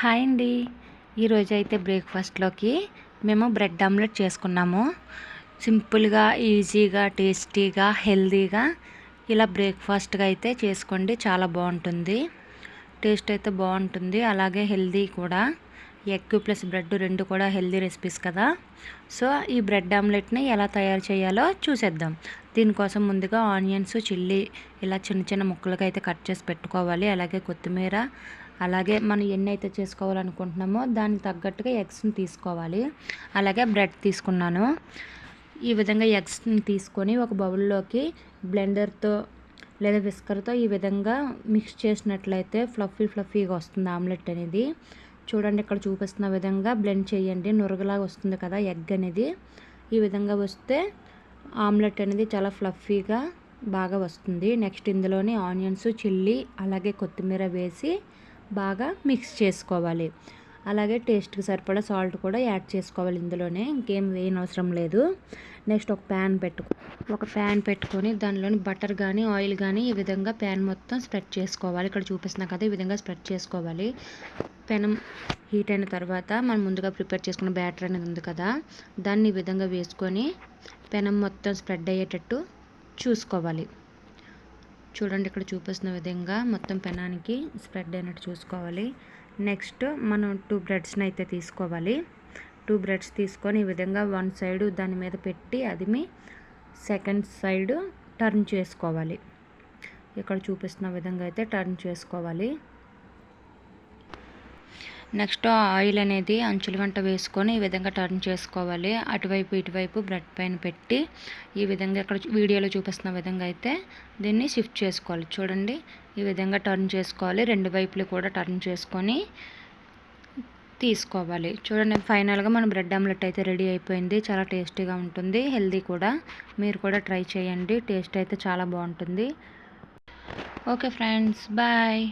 Hi అండి. ఈరోజు అయితే బ్రేక్ఫాస్ట్లోకి మేము బ్రెడ్ ఆమ్లెట్ చేసుకున్నాము. సింపుల్గా ఈజీగా టేస్టీగా హెల్తీగా ఇలా బ్రేక్ఫాస్ట్గా అయితే చేసుకోండి. చాలా బాగుంటుంది. టేస్ట్ అయితే బాగుంటుంది. అలాగే హెల్తీ కూడా. ఎగ్ ప్లస్ బ్రెడ్ రెండు కూడా హెల్తీ రెసిపీస్ కదా. సో ఈ బ్రెడ్ ఆమ్లెట్ని ఎలా తయారు చేయాలో చూసేద్దాం. దీనికోసం ముందుగా ఆనియన్స్ చిల్లీ ఇలా చిన్న చిన్న ముక్కలుగా అయితే కట్ చేసి పెట్టుకోవాలి. అలాగే కొత్తిమీర అలాగే మనం ఎన్ని అయితే చేసుకోవాలనుకుంటున్నామో దానికి తగ్గట్టుగా ఎగ్స్ని తీసుకోవాలి. అలాగే బ్రెడ్ తీసుకున్నాను. ఈ విధంగా ఎగ్స్ని తీసుకొని ఒక బౌల్లోకి బ్లెండర్తో లేదా విస్కర్తో ఈ విధంగా మిక్స్ చేసినట్లయితే ఫ్లఫీ ఫ్లఫీగా వస్తుంది ఆమ్లెట్ అనేది. చూడండి ఇక్కడ చూపిస్తున్న విధంగా బ్లెండ్ చేయండి. నురగలాగా వస్తుంది కదా ఎగ్ అనేది. ఈ విధంగా వస్తే ఆమ్లెట్ అనేది చాలా ఫ్లఫీగా బాగా వస్తుంది. నెక్స్ట్ ఇందులోని ఆనియన్స్ చిల్లీ అలాగే కొత్తిమీర వేసి బాగా మిక్స్ చేసుకోవాలి. అలాగే టేస్ట్కి సరిపడా సాల్ట్ కూడా యాడ్ చేసుకోవాలి ఇందులోనే. ఇంకేం వేయనవసరం లేదు. నెక్స్ట్ ఒక ప్యాన్ పెట్టుకో ఒక ప్యాన్ పెట్టుకొని దానిలోని బటర్ కానీ ఆయిల్ కానీ ఈ విధంగా ప్యాన్ మొత్తం స్ప్రెడ్ చేసుకోవాలి. ఇక్కడ చూపిస్తున్నా కదా ఈ విధంగా స్ప్రెడ్ చేసుకోవాలి. పెనం హీట్ అయిన తర్వాత మనం ముందుగా ప్రిపేర్ చేసుకున్న బ్యాటర్ అనేది ఉంది కదా దాన్ని ఈ విధంగా వేసుకొని పెనం మొత్తం స్ప్రెడ్ అయ్యేటట్టు చూసుకోవాలి. చూడండి ఇక్కడ చూపిస్తున్న విధంగా మొత్తం పెనానికి స్ప్రెడ్ అయినట్టు చూసుకోవాలి. నెక్స్ట్ మనం టూ బ్రెడ్స్ని అయితే తీసుకోవాలి. టూ బ్రెడ్స్ తీసుకొని ఈ విధంగా వన్ సైడ్ దాని మీద పెట్టి అది మీ సెకండ్ సైడ్ టర్న్ చేసుకోవాలి. ఇక్కడ చూపిస్తున్న విధంగా అయితే టర్న్ చేసుకోవాలి. నెక్స్ట్ ఆయిల్ అనేది అంచుల వెంట వేసుకొని ఈ విధంగా టర్న్ చేసుకోవాలి. అటువైపు ఇటువైపు బ్రెడ్ పైన పెట్టి ఈ విధంగా ఇక్కడ వీడియోలో చూపిస్తున్న విధంగా అయితే దీన్ని షిఫ్ట్ చేసుకోవాలి. చూడండి ఈ విధంగా టర్న్ చేసుకోవాలి. రెండు వైపులు కూడా టర్న్ చేసుకొని తీసుకోవాలి. చూడండి ఫైనల్గా మన బ్రెడ్ ఆమ్లెట్ అయితే రెడీ అయిపోయింది. చాలా టేస్టీగా ఉంటుంది. హెల్దీ కూడా. మీరు కూడా ట్రై చేయండి. టేస్ట్ అయితే చాలా బాగుంటుంది. Okay friends bye.